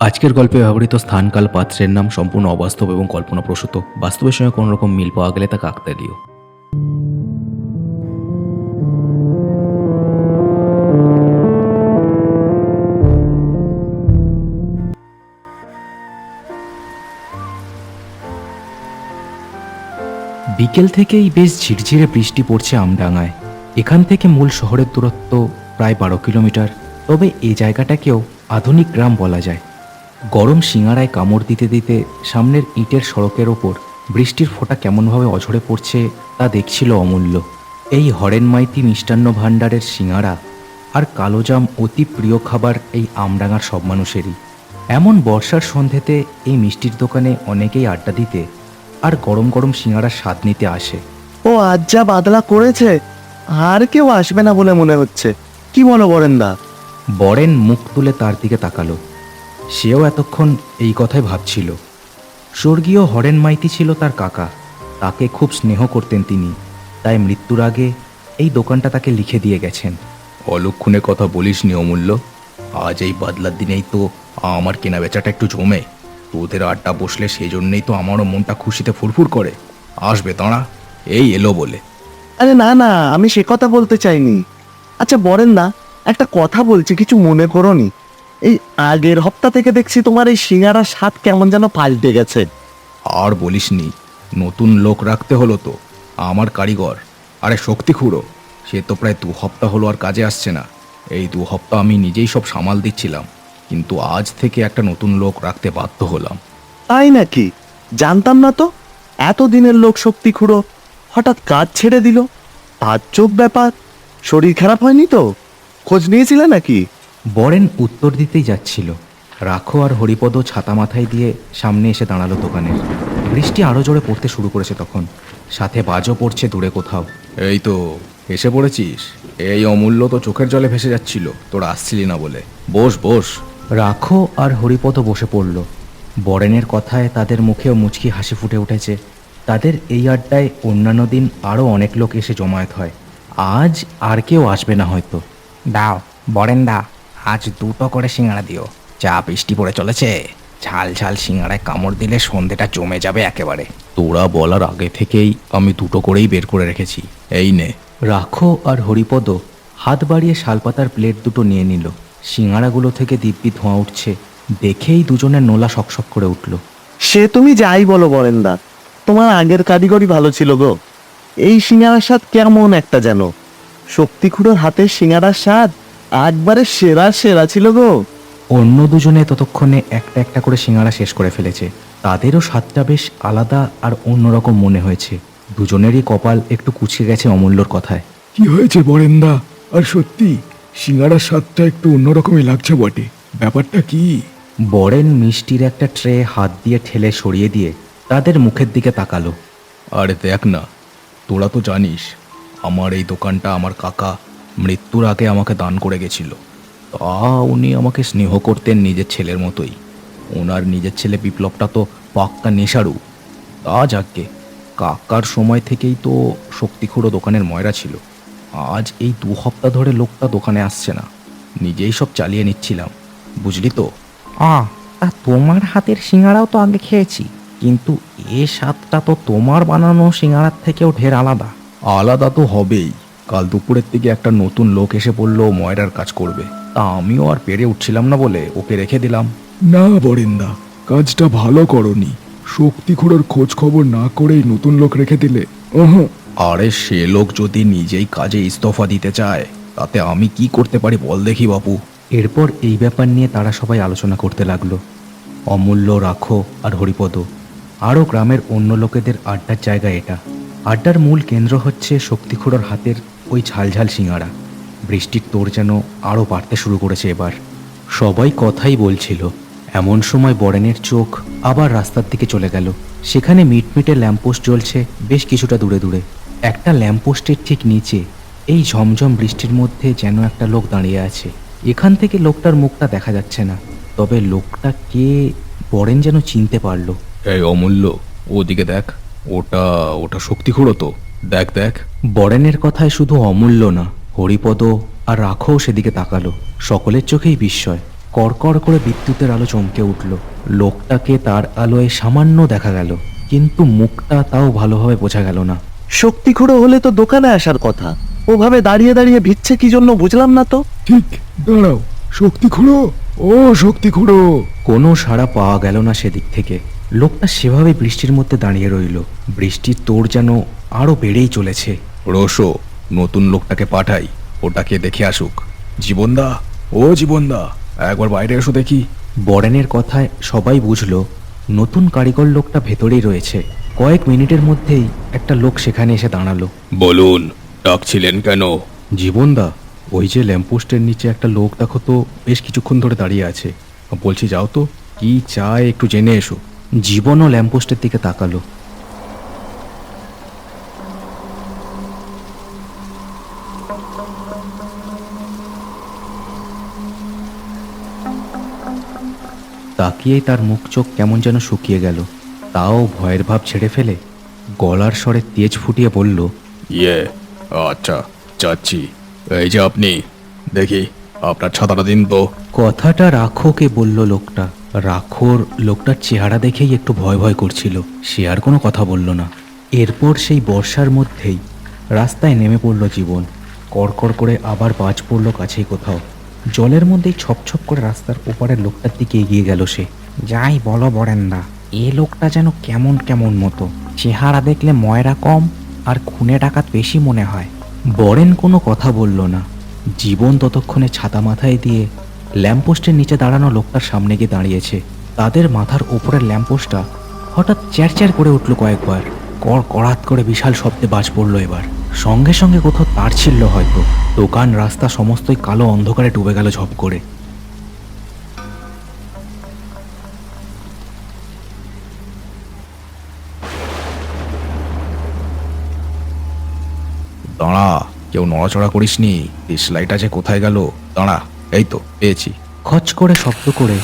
আজকের গল্পে ব্যবহৃত স্থানকাল পাত্রের নাম সম্পূর্ণ অবাস্তব এবং কল্পনাপ্রসূত। বাস্তবের সঙ্গে কোনো রকম মিল পাওয়া গেলে তা কাকতালীয় বিকেল থেকেই বেশ ঝিরঝিরে বৃষ্টি পড়ছে আমডাঙ্গায়। এখান থেকে মূল শহরের দূরত্ব প্রায় বারো কিলোমিটার। তবে এই জায়গাটাকেও আধুনিক গ্রাম বলা যায়। গরম সিঙাড়ায় কামড় দিতে দিতে সামনের ইটের সড়কের ওপর বৃষ্টির ফোঁটা কেমনভাবে অঝরে পড়ছে তা দেখছিল অমূল্য। এই হরেন মাইতি মিষ্টান্ন ভাণ্ডারের সিঙাড়া আর কালোজাম অতি প্রিয় খাবার এই আমডাঙ্গার সব মানুষেরই। এমন বর্ষার সন্ধেতে এই মিষ্টির দোকানে অনেকেই আড্ডা দিতে আর গরম গরম সিঙাড়ার স্বাদ নিতে আসে। ও আজ যা বাদলা করেছে আর কেউ আসবে না বলে মনে হচ্ছে। কি বলো বরেন্দা? বরেন মুখ তুলে তার দিকে তাকালো। সেও এতক্ষণ এই কথাই ভাবছিল। স্বর্গীয় হরেন মাইতি ছিল তার কাকা। তাকে খুব স্নেহ করতেন তিনি। তাই মৃত্যুর আগে এই দোকানটা তাকে লিখে দিয়ে গেছেন। অলক্ষণে কথা বলিস নি অমূল্য। আজ এই বাদলার দিনেই তো আমার কেনা বেচাটা একটু জমে। তোদের আড্ডা বসলে সেই জন্যই তো আমারও মনটা খুশিতে ফুরফুর করে। আসবে তাঁরা এই এলো বলে। আরে না না আমি সে কথা বলতে চাইনি। আচ্ছা বলেন না একটা কথা বলছি কিছু মনে করনি। এই আগের হপ্তা থেকে দেখছি তোমার এই সিঙ্গারার স্বাদ কেমন যেন পাল্টে গেছে। আর বলিসনি নতুন লোক রাখতে হলো তো আমার কারিগর। আরে শক্তি খুঁড়ো সে তো প্রায় দু সপ্তাহ হলো আর কাজে আসছে না। এই দু সপ্তাহ আমি নিজেই সব সামাল দিচ্ছিলাম কিন্তু আজ থেকে একটা নতুন লোক রাখতে বাধ্য হলাম। তাই নাকি? জানতাম না তো এত দিনের লোক শক্তি খুঁড়ো হঠাৎ কাজ ছেড়ে দিল। তাজ্জব ব্যাপার শরীর খারাপ হয়নি তো? খোঁজ নিয়েছিলে নাকি? বরেন উত্তর দিতেই যাচ্ছিল। রাখো আর হরিপদ ছাতা মাথায় দিয়ে সামনে এসে দাঁড়াল দোকানের বৃষ্টি আরও জোরে পড়তে শুরু করেছে তখন। সাথে বাজও পড়ছে দূরে কোথাও। এই তো এসে পড়েছিস? এই অমূল্য তো চোখের জলে ভেসে যাচ্ছিল। তোরা আসছিলি না বলে। বস বস। রাখো আর হরিপদ বসে পড়ল। বরেনের কথায় তাদের মুখেও মুচকি হাসি ফুটে উঠেছে। তাদের এই আড্ডায় অন্যান্য দিন আরও অনেক লোক এসে জমায়েত হয়। আজ আর কেউ আসবে না হয়তো। দাও বরেন দা আজ দুটো করে সিঙ্গাড়া দিও। চা বৃষ্টি পড়ে চলেছে। ঝাল ঝাল সিঙ্গাড়ায় কামড় দিলে সন্ধেটা জমে যাবে একেবারে। তোরা বলার আগে থেকেই আমি দুটো করেই বের করে রেখেছি। এই নে। রাখো আর হরিপদ হাত বাড়িয়ে শালপাতার প্লেট দুটো নিয়ে নিল। সিঙ্গাড়াগুলো থেকে দিব্যি ধোঁয়া উঠছে। দেখেই দুজনের নোলা শকশক করে উঠল। সে তুমি যাই বলো বরেন্দা তোমার আগের কারিগরি ভালো ছিল গো। এই সিঙ্গারার স্বাদ কেমন একটা যেন। শক্তি খুঁড়োর হাতের সিঙ্গারার স্বাদ একবারে সেরা সেরা ছিল গো। অন্য দুজনে ততক্ষণে একটা একটা করে সিঙ্গারা শেষ করে ফেলেছে। তাদেরও স্বাদটা বেশ আলাদা আর অন্যরকম মনে হয়েছে। দুজনেরই কপাল একটু কুচকে গেছে অমূল্যর কথায়। কি হয়েছে বরেন্দা? আর সত্যি সিঙ্গারার স্বাদটা একটু অন্যরকমই লাগছে বটে। ব্যাপারটা কি? বরেন মিষ্টির একটা ট্রে হাত দিয়ে ঠেলে সরিয়ে দিয়ে তাদের মুখের দিকে তাকালো। আরে দেখ না তোরা তো জানিস আমার এই দোকানটা আমার কাকা মৃত্যুর আগে আমাকে দান করে গেছিল। তা উনি আমাকে স্নেহ করতেন নিজের ছেলের মতোই। ওনার নিজের ছেলে বিপ্লবটা তো পাক্কা নেশারু। তা যাকে কাকার সময় থেকেই তো শক্তিখুড়ো দোকানের ময়রা ছিল। আজ এই দু সপ্তাহ ধরে লোকটা দোকানে আসছে না। নিজেই সব চালিয়ে নিচ্ছিলাম। বুঝলি তো? আ তা তোমার হাতের সিঙ্গারাও তো আগে খেয়েছি। কিন্তু এ স্বাদটা তো তোমার বানানো সিঙ্গারার থেকেও ঢের আলাদা। আলাদা তো হবেই। কাল দুপুরের দিকে একটা নতুন লোক এসে বলল ময়রার কাজ করবে। তা আমিও আর পেরে উঠছিলাম না বলে ওকে রেখে দিলাম। না বরেন্দা কাজটা ভালো করনি। শক্তি খুঁড়োর খোঁজ খবর না করেই নতুন লোক রেখে দিলে। ওহ। আরে সে লোক যদি নিজেই কাজে ইস্তফা দিতে চায় তাতে আমি কি করতে পারি বল দেখি বাপু। এরপর এই ব্যাপার নিয়ে তারা সবাই আলোচনা করতে লাগল। অমূল্য রাখো আর হরিপদ। আরও গ্রামের অন্য লোকেদের আড্ডার জায়গা এটা। আড্ডার মূল কেন্দ্র হচ্ছে শক্তিখুড়োর হাতের ওই ঝালঝাল সিঙাড়া। বৃষ্টির তোর যেন আরও বাড়তে শুরু করেছে এবার। সবাই কথাই বলছিল, এমন সময় বরেনের চোখ আবার রাস্তার দিকে চলে গেল। সেখানে মিটমিটে ল্যাম্পপোস্ট জ্বলছে বেশ কিছুটা দূরে দূরে। একটা ল্যাম্পপোস্টের ঠিক নিচে এই ঝমঝম বৃষ্টির মধ্যে যেন একটা লোক দাঁড়িয়ে আছে। এখান থেকে লোকটার মুখটা দেখা যাচ্ছে না, তবে লোকটা কে বরেন যেন চিনতে পারল। এই অমূল্য, ওদিকে দেখ, ওটা ওটা শক্তি খুঁড়ো তো। দেখ দেখ। বরেনের কথায় শুধু অমূল্য না হরিপদ আর রাখও সেদিকে তাকালো। সকলের চোখেই বিস্ময়। কড়কড় করে বিদ্যুতের আলো চমকে উঠল। লোকটাকে তার আলোয় সামান্য দেখা গেল কিন্তু মুখটা তাও ভালোভাবে বোঝা গেল না। শক্তি খুঁড়ো হলে তো দোকানে আসার কথা। ওভাবে দাঁড়িয়ে দাঁড়িয়ে ভিচ্ছে কি জন্য বুঝলাম না তো। ঠিক দাঁড়াও। শক্তি খুঁড়ো। ও শক্তি খুঁড়ো। কোনো সাড়া পাওয়া গেল না সেদিক থেকে। লোকটা সেভাবে বৃষ্টির মধ্যে দাঁড়িয়ে রইল। বৃষ্টির তোর যেন আরও বেড়েই চলেছে। রোশো নতুন লোকটাকে পাঠাই। ওটাকে দেখে আসুক। জীবনদা ও জীবনদা একবার বাইরে এসো দেখি। বরেনের কথায় সবাই বুঝলো নতুন কারিগর লোকটা ভেতরেই রয়েছে। কয়েক মিনিটের মধ্যেই একটা লোক সেখানে এসে দাঁড়াল। বলুন ডাকছিলেন কেন? জীবনদা ওই যে ল্যাম্পপোস্টের নিচে একটা লোক দেখো তো বেশ কিছুক্ষণ ধরে দাঁড়িয়ে আছে। বলছি যাও তো কি চায় একটু জেনে এসো। জীবনও ল্যাম্পপোস্টের দিকে তাকালো। তাকিয়েই তার মুখ চোখ কেমন যেন শুকিয়ে গেল। তাও ভয়ের ভাব ছেড়ে ফেলে গলার স্বরে তেজ ফুটিয়ে বলল ইয়ে আচ্ছা যাচ্ছি। এই যে আপনি দেখি আপনার ছাতাটা দিন তো। কথাটা রাখোকে বলল লোকটা। রাখোর লোকটার চেহারা দেখেই একটু ভয় ভয় করছিল। সে আর কোনো কথা বলল না। এরপর সেই বর্ষার মধ্যেই রাস্তায় নেমে পড়ল জীবন। কড়কড় করে আবার বাজ পড়ল কাছেই কোথাও। জলের মধ্যেই ছপছপ করে রাস্তার ওপারের লোকটার দিকে এগিয়ে গেল সে। যাই বলো বরেন্দা, এ লোকটা যেন কেমন কেমন মতো। চেহারা দেখলে ময়রা কম আর খুনে ডাকাত বেশি মনে হয়। বরেন কোনো কথা বলল না। জীবন ততক্ষণে ছাতা মাথায় দিয়ে ল্যাম্পপোস্টের নিচে দাঁড়ানো লোকটার সামনে গিয়ে দাঁড়িয়েছে। তাদের মাথার ওপরের ল্যাম্পপোস্টটা হঠাৎ চ্যারচ্যার করে উঠল কয়েকবার। কড় কড়াত করে বিশাল শব্দে বাজ পড়ল এবার। সঙ্গে সঙ্গে কোথাও তার ছিল হয়তো দোকান রাস্তা সমস্তই কালো অন্ধকারে ডুবে গেল ঝপ করে। দাঁড়া কেউ নড়াচড়া করিসনি। লাইট আছে কোথায় গেল? দাঁড়া এই তো পেয়েছি। খচ করে শব্দ করে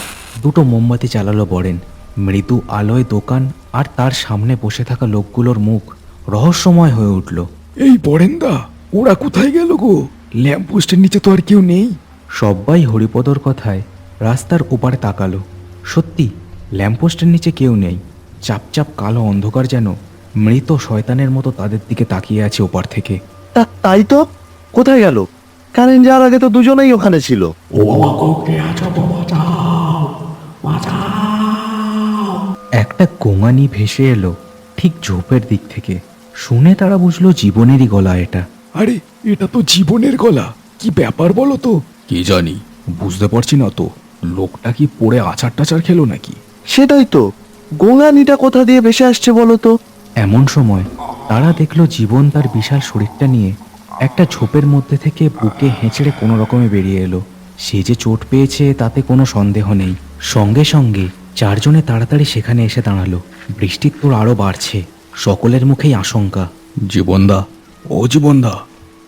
দুটো মোমবাতি চালালো বরেন। মৃদু আলোয় দোকান আর তার সামনে বসে থাকা লোকগুলোর মুখ রহস্যময় হয়ে উঠল। এই বরেন্দা ওরা কোথায় গেল গো? ল্যাম্প পোস্টের নিচে তো আর কেউ নেই। সবাই হরিপদর কথায় রাস্তার ওপারে তাকালো। সত্যি ল্যাম্পপোস্টের নিচে কেউ নেই। চাপচাপ কালো অন্ধকার যেন মৃত শয়তানের মতো তাদের দিকে তাকিয়ে আছে ওপার থেকে। তা তাই তো? কোথায় গেল? কারেন্ট যাওয়ার আগে তো দুজনেই ওখানে ছিল। একটা গোঙানি ভেসে এলো ঠিক ঝোপের দিক থেকে। শুনে তারা বুঝলো জীবনেরই গলা এটা। আরে এটা তো জীবনের গলা। কি ব্যাপার বলো তো? কি জানি বুঝতে পারছি না তো। লোকটা কি পড়ে আচার টাচার খেলো নাকি? সেটাই তো। গোঙানিটা কোথা দিয়ে ভেসে আসছে বলো তো? এমন সময় তারা দেখল জীবন তার বিশাল শরীরটা নিয়ে একটা ঝোপের মধ্যে থেকে বুকে হেঁচড়ে কোনো রকমে বেরিয়ে এলো। সে যে চোট পেয়েছে তাতে কোনো সন্দেহ নেই। সঙ্গে সঙ্গে চারজনে তাড়াতাড়ি সেখানে এসে দাঁড়াল। বৃষ্টির তোর আরও বাড়ছে। সকলের মুখেই আশঙ্কা। জীবনদা ও জীবনদা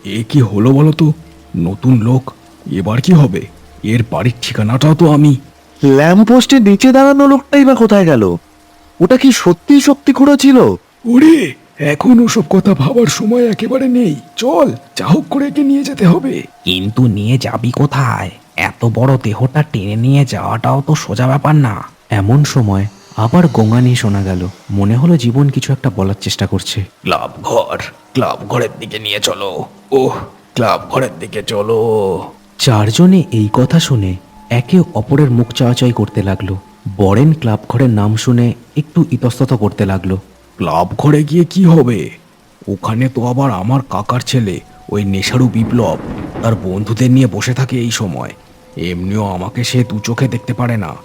এ কি হলো বলো তো নতুন লোক এবার কি হবে? এর বাড়ির ঠিকানাটাও তো আমি। ল্যাম্পপোস্টের নিচে দাঁড়ানো লোকটাই বা কোথায় গেল? ওটা কি সত্যি শক্তি খুঁড়ো ছিল? ওরে এখন ওসব কথা ভাবার সময় একেবারে নেই। চল যা হোক করে একে নিয়ে যেতে হবে। কিন্তু নিয়ে যাবি কোথায়? এত বড় দেহটা টেনে নিয়ে যাওয়াটাও তো সোজা ব্যাপার না। এমন সময় আবার গোঙানি শোনা গেল। মনে হলো জীবন কিছু একটা বলার চেষ্টা করছে। ক্লাব ঘর ক্লাব ঘরের দিকে নিয়ে চলো। ওহ ক্লাব ঘরের দিকে চলো। চারজনে এই কথা শুনে একে অপরের মুখ চাওয়াচাই করতে লাগল। বরেন ক্লাব ঘরের নাম শুনে একটু ইতস্তত করতে লাগল। ক্লাব ঘরে গিয়ে কি হবে? ওখানে তো আবার আমার কাকার ছেলে ওই নেশারু বিপ্লব। তার বন্ধুদের নিয়ে বসে থাকে এই সময়। এমনিও আমাকে সে দু চোখে দেখতে পারে না।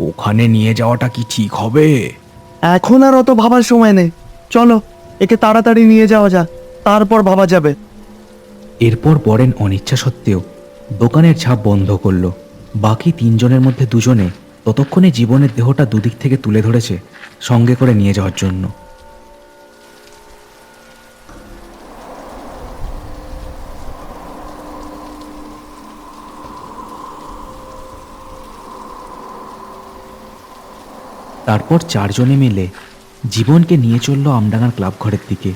ওখানে নিয়ে যাওয়াটা কি ঠিক হবে? এখন আর অত ভাবার সময় নেই। চলো একে তাড়াতাড়ি নিয়ে যাওয়া যাক। তারপর ভাবা যাবে। এরপর বরেন অনিচ্ছা সত্ত্বেও দোকানের ছাপ বন্ধ করল। বাকি তিনজনের মধ্যে দুজনে ততক্ষণে জীবনের দেহটা দুদিক থেকে তুলে ধরেছে সঙ্গে করে নিয়ে যাওয়ার জন্য। তারপর চারজনে মিলে জীবনকে নিয়ে চলল আমডাঙ্গার ক্লাব ঘরের দিকে।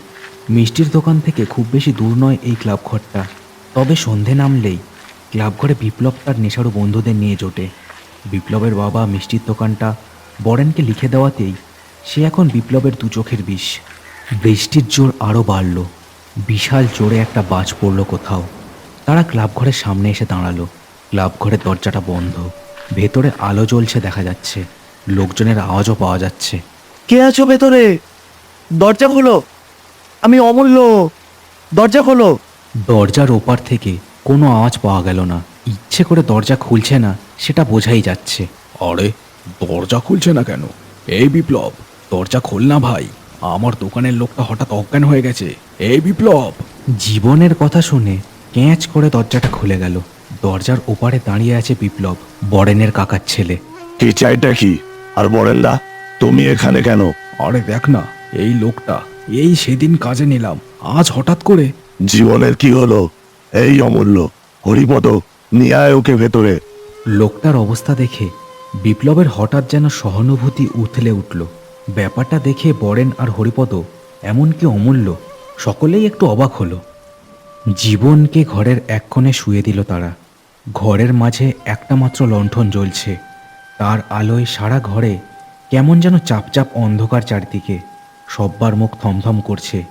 মিষ্টির দোকান থেকে খুব বেশি দূর নয় এই ক্লাব ঘরটা তবে সন্ধে নামলেই ক্লাব ঘরে বিপ্লব তার নেশারু বন্ধুদের নিয়ে জোটে। বিপ্লবের বাবা মিষ্টির দোকানটা বরেনকে লিখে দেওয়াতেই সে এখন বিপ্লবের দু চোখের বিষ। বৃষ্টির জোর আরও বাড়ল। বিশাল জোরে একটা বাজ পড়ল কোথাও। তারা ক্লাব ঘরের সামনে এসে দাঁড়াল। ক্লাব ঘরের দরজাটা বন্ধ। ভেতরে আলো জ্বলছে দেখা যাচ্ছে। লোকজনের আওয়াজও পাওয়া যাচ্ছে। কে আছো ভেতরে? দরজা খোলো। আমি অমূল্য। দরজা খোলো। দরজার ওপার থেকে কোনো আওয়াজ পাওয়া গেল না। ইচ্ছে করে দরজা খুলছে না সেটা বোঝাই যাচ্ছে। আরে দরজা খুলছে না কেন? এই বিপ্লব দরজা খোল না ভাই। আমার দোকানের লোকটা হঠাৎ অজ্ঞান হয়ে গেছে। এই বিপ্লব! জীবনের কথা শুনে ক্যাঁচ করে দরজাটা খুলে গেল। দরজার ওপারে দাঁড়িয়ে আছে বিপ্লব বরেনের কাকার ছেলে। কি চাইটা কি? আর বরেনদা তুমি এখানে কেন? আরে দেখ না এই লোকটা এই সেদিন কাজে নিলাম আজ হঠাৎ করে। জীবনের কি হলো? এই অমূল্য হরিপদ নিয়ে আয় ওকে ভেতরে। লোকটার অবস্থা দেখে বিপ্লবের হঠাৎ যেন সহানুভূতি উথলে উঠল। ব্যাপারটা দেখে বরেন আর হরিপদ এমনকি অমূল্য সকলেই একটু অবাক হলো। জীবনকে ঘরের এক কোণে শুয়ে দিল তারা। ঘরের মাঝে একটা মাত্র লণ্ঠন জ্বলছে। তার আলোয় সারা ঘরে কেমন যেন চাপচাপ অন্ধকার চারদিকে। সব্বার মুখ থমথম করছে।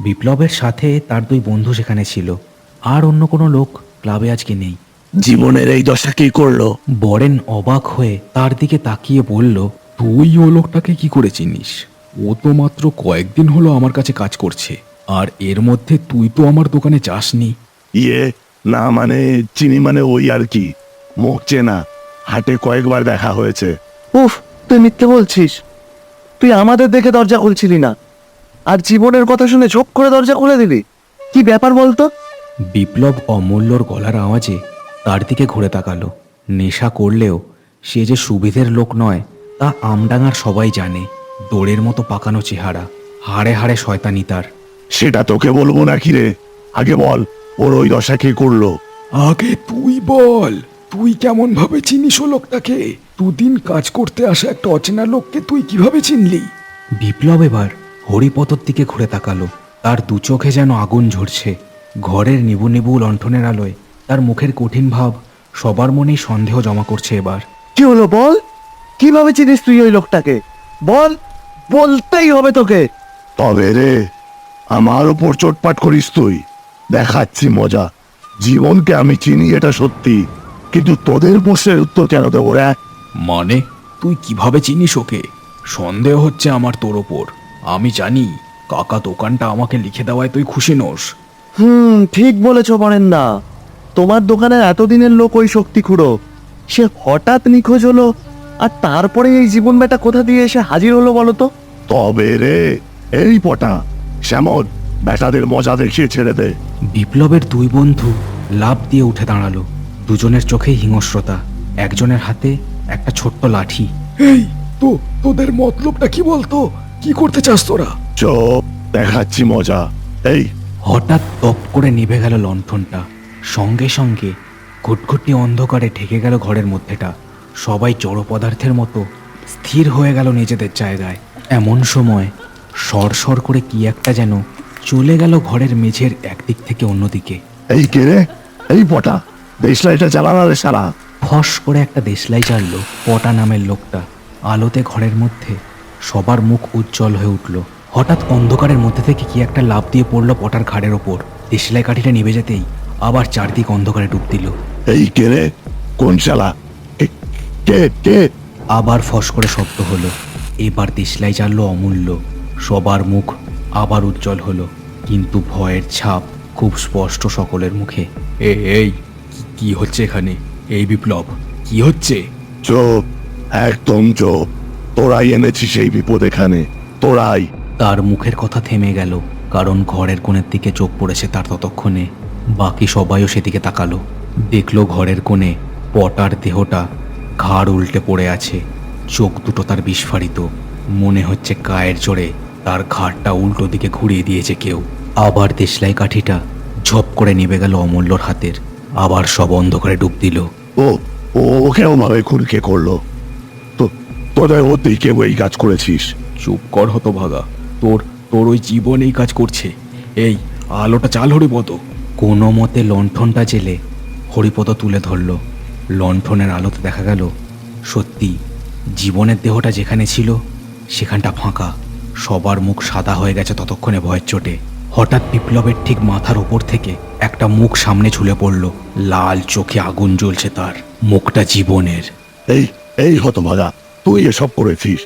বিপ্লবের সাথে তার দুই বন্ধু সেখানে ছিল। আর অন্য কোনো লোক ক্লাবে আজকে নেই। জীবনের এই দশা কি করল? বরেন অবাক হয়ে তার দিকে তাকিয়ে বলল তুই ও লোকটাকে কি করে চিনিস? ও তো মাত্র কয়েকদিন হলো আমার কাছে কাজ করছে। আর এর মধ্যে তুই তো আমার দোকানে যাসনি। ইয়ে না মানে চিনি মানে ওই আর কি। মুখ চেনা। হাটে কয়েকবার দেখা হয়েছে। উফ তুই মিথ্যে বলছিস। তুই আমাদের দেখে দরজা খুলছিলি না। আর জীবনের কথা শুনে ঝোপ করে দরজা খুলে দিলি। কি ব্যাপার বলতো? বিপ্লব অমূল্যর গলার আওয়াজে তার দিকে ঘুরে তাকালো। নেশা করলেও সে যে সুবিধের লোক নয় তা আমডাঙার সবাই জানে। দৌড়ের মতো পাকানো চেহারা হাড়ে হাড়ে শয়তানি তার। সেটা তোকে বলব না কি রে? আগে বল ওর ওই দশা কি করল? আগে তুই বল। তুই কেমন ভাবে চিনিস ও লোকটাকে? দুদিন কাজ করতে আসা একটা অচেনা লোককে তুই কীভাবে চিনলি? বিপ্লব এবার হরিপতর দিকে ঘুরে তাকালো। তার দু চোখে যেন আগুন ঝরছে। ঘরের নিবু নিবু লণ্ঠনের আলোয় তার মুখের কঠিন ভাব সবার মনেই সন্দেহ জমা করছে এবার। কি হলো বল? কীভাবে চিনিস তুই ওই লোকটাকে? বল বলতেই হবে তোকে। তবে রে আমার ওপর চোটপাট করিস তুই। দেখাচ্ছি মজা। জীবনকে আমি চিনি এটা সত্যি। কিন্তু তোদের প্রশ্নের উত্তর কেন দেবো রে? মানে? তুই কীভাবে চিনিস ওকে? সন্দেহ হচ্ছে আমার তোর ওপর। আমি জানি কাকা দোকানটা আমাকে লিখে দেওয়ায় তুই খুশি নোস। হুম ঠিক বলেছ বরেন্দা তোমার দোকানের এতদিনের লোক ওই শক্তি খুঁড়ো সে হঠাৎ নিখোঁজ হলো আর তারপরে এই জীবন বেটা কোথা দিয়ে এসে হাজির হলো বলো তো? তবে রে এই পটা শ্যামল বেটাদের মজা দেখিয়ে ছেড়ে দে। বিপ্লবের দুই বন্ধু লাভ দিয়ে উঠে দাঁড়াল। দুজনের চোখেই হিংস্রতা একজনের হাতে একটা ছোট্ট লাঠি। এই তো তোদের মতলবটা কি বলতো? কি করতে চাস তোরা? চোপ দেখাচ্ছি মজা। এই। হঠাৎ তপ করে নিভে গেল লণ্ঠনটা। সঙ্গে সঙ্গে ঘুটঘুটি অন্ধকারে ঢেকে গেল ঘরের মধ্যেটা। সবাই জড় পদার্থের মতো স্থির হয়ে গেল নিজেদের জায়গায়। এমন সময় সরসর করে কি একটা যেন চলে গেল ঘরের মেঝের একদিক থেকে অন্যদিকে। এই কে রে? এই পটা দেশলাইটা চালানা রে সারা। ফস করে একটা দেশলাই চাললো পটা নামের লোকটা। আলোতে ঘরের মধ্যে সবার মুখ উজ্জ্বল হয়ে উঠল। হঠাৎ অন্ধকারের মধ্যে থেকে কি একটা লাভ দিয়ে পড়ল পটার ঘাড়ের ওপর। দেশলাই কাঠিটা নিভে যেতেই আবার চারদিক অন্ধকারে ডুব দিল। এই কে রে? কোন শালা? কে- কে? আবার ফস করে শব্দ হলো। এবার দেশলাই জানলো অমূল্য। সবার মুখ আবার উজ্জ্বল হলো। কিন্তু ভয়ের ছাপ খুব স্পষ্ট সকলের মুখে। এ এই কি- হচ্ছে এখানে? এই বিপ্লব কি হচ্ছে? চোপ একদম চোপ। তোরাই এনেছিস এই বিপদ এখানে। তোরাই। তার মুখের কথা থেমে গেল কারণ ঘরের কোণের দিকে চোখ পড়েছে তার ততক্ষণে। বাকি সবাইও সেদিকে তাকালো। দেখল ঘরের কোণে পটার দেহটা ঘাড় উল্টে পড়ে আছে। চোখ দুটো তার বিস্ফারিত। মনে হচ্ছে কায়ের জোরে তার ঘাড়টা উল্টো দিকে ঘুরিয়ে দিয়েছে কেউ। আবার দেশলাই কাঠিটা ঝপ করে নেবে গেল অমূল্যর হাতের। আবার সব অন্ধকারে ডুব দিল। ও ও কেমন ভাবে খুনকে করল? তো তোদের ওতেই কেউ এই কাজ করেছিস? চুপ কর হতো ভাগা তোর তোর ওই জীবন এই কাজ করছে। এই আলোটা চাল হরে বতো কোনো মতে লণ্ঠনটা জেলে হরিপদ তুলে ধরল। লণ্ঠনের আলোতে দেখা গেল সত্যি জীবনের দেহটা যেখানে ছিল সেখানটা ফাঁকা। সবার মুখ সাদা হয়ে গেছে ততক্ষণে ভয়ের চোটে। হঠাৎ বিপ্লবের ঠিক মাথার ওপর থেকে একটা মুখ সামনে ঝুলে পড়ল। লাল চোখে আগুন জ্বলছে তার। মুখটা জীবনের। এই এই হতভাগা তুই এসব করেছিস?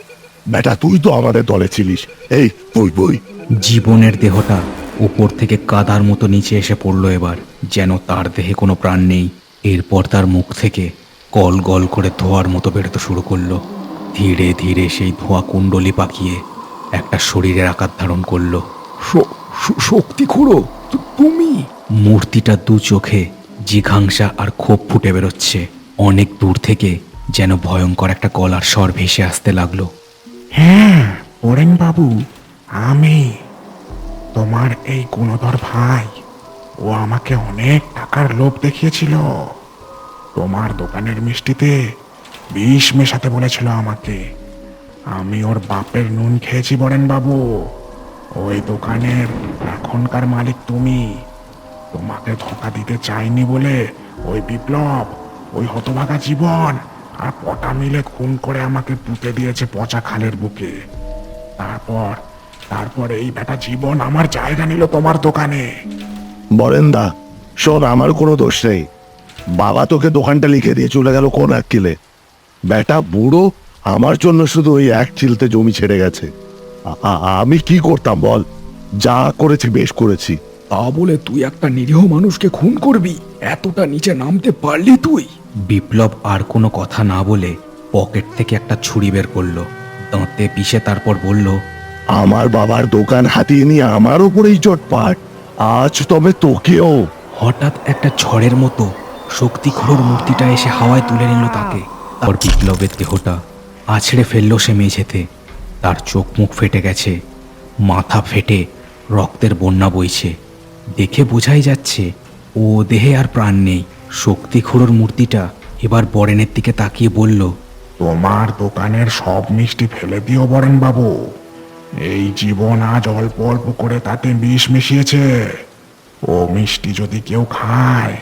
বেটা তুই তো আমাদের দলে ছিলিস। এই তুই বই। জীবনের দেহটা উপর থেকে কাদার মতো নিচে এসে পড়ল এবার যেন তার দেহে কোনো প্রাণ নেই। এরপর তার মুখ থেকে কল গল করে ধোয়ার মতো বেরোতে শুরু করল। ধীরে ধীরে সেই ধোঁয়া কুণ্ডলি পাকিয়ে একটা শরীরের আকার ধারণ করল। শক্তি খুঁড়ো তুমি। মূর্তিটা দু চোখে জিঘাংসা আর ক্ষোভ ফুটে বেরোচ্ছে। অনেক দূর থেকে যেন ভয়ঙ্কর একটা গলার স্বর ভেসে আসতে লাগল। হ্যাঁ ওরেন বাবু আমি তোমার এই গুণধর ভাই ও আমাকে অনেক টাকার লোভ দেখিয়েছিল। তোমার দোকানের মিষ্টিতে বিষ মেশাতে বলেছিল আমাকে। আমি ওর বাপের নুন খেয়েছি বরেন বাবু ওই দোকানের এখনকার মালিক তুমি। তোমাকে ধোকা দিতে চাইনি বলে ওই বিপ্লব, ওই হতভাগা জীবন আর পটা মিলে খুন করে আমাকে পুঁতে দিয়েছে পচা খালের বুকে। তারপর তারপর এই বেটা জীবন আমার জায়গা নিল তোমার দোকানে। বরেন্দা, শোন, আমার কোনো দোষ নেই। বাবা তোকে দোকানটা লিখে দিয়ে চলে গেল কোন এক কিলে। বেটা, বুড়ো, আমার জন্য শুধু ওই এক চিলতে জমি ছেড়ে গেছে। আমি কি করতাম বল? যা করেছি বেশ করেছি। তা বলে তুই একটা নিরীহ মানুষকে খুন করবি? এতটা নিচে নামতে পারলি তুই? বিপ্লব আর কোনো কথা না বলে পকেট থেকে একটা ছুরি বের করল। দাঁতে পিষে তারপর বলল আমার বাবার দোকান হাতিয়ে নিয়ে আমার উপরেই চটপাট। আজ তবে তোকেও। হঠাৎ একটা ঝড়ের মতো শক্তিখোর মূর্তিটা এসে হাওয়ায় তুলে নিল তাকে। তারপর বিপ্লবের দেহটা আছড়ে ফেলল সে মেঝেতে। তার চোখ মুখ ফেটে গেছে, মাথা ফেটে, রক্তের বন্যা বইছে। দেখে বোঝাই যাচ্ছে, ও দেহে আর প্রাণ নেই। শক্তিখোর মূর্তিটা এবার বরেনের দিকে তাকিয়ে বলল, তোমার দোকানের সব মিষ্টি ফেলে দিও বরেন বাবু এই জীবন আজ অল্প অল্প করে তাতে বিষ মিশিয়েছে। ও মিষ্টি যদি কেউ খায়,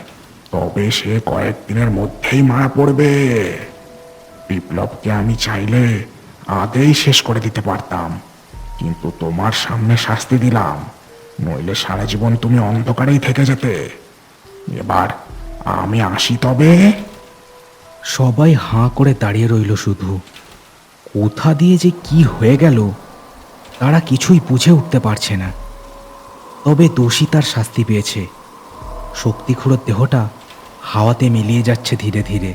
তবে সে কয়েকদিনের মধ্যেই মারা পড়বে। বিপ্লবকে আমি চাইলে আগেই শেষ করে দিতে পারতাম। কিন্তু তোমার সামনে শাস্তি দিলাম। নইলে সারা জীবন তুমি অন্ধকারেই থেকে যেতে। এবার আমি আসি তবে। সবাই হাঁ করে দাঁড়িয়ে রইল শুধু। কোথা দিয়ে যে কি হয়ে গেল, তারা কিছুই বুঝে উঠতে পারছে না। তবে দোষী তার শাস্তি পেয়েছে। শক্তিখুড়োর দেহটা হাওয়াতে মিলিয়ে যাচ্ছে ধীরে ধীরে।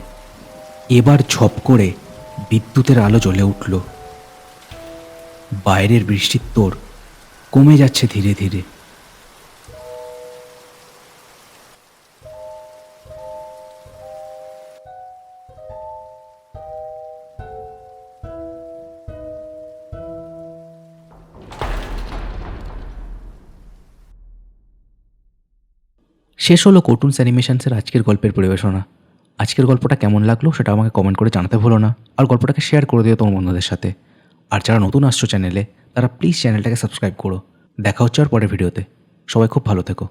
এবার ঝপ করে বিদ্যুতের আলো জ্বলে উঠল। বাইরের বৃষ্টির তোর কমে যাচ্ছে ধীরে ধীরে। শেষ হলো কার্টুনস অ্যানিমেশনসের আজকের গল্পের পরিবেশনা। আজকের গল্পটা কেমন লাগল সেটা আমাকে কমেন্ট করে জানাতে ভুলো না। আর গল্পটাকে শেয়ার করে দিও তোমার বন্ধুদের সাথে। আর যারা নতুন আসছো চ্যানেলে তারা প্লিজ চ্যানেলটাকে সাবস্ক্রাইব করো। দেখা হচ্ছে আর পরের ভিডিওতে সবাই খুব ভালো থেকো।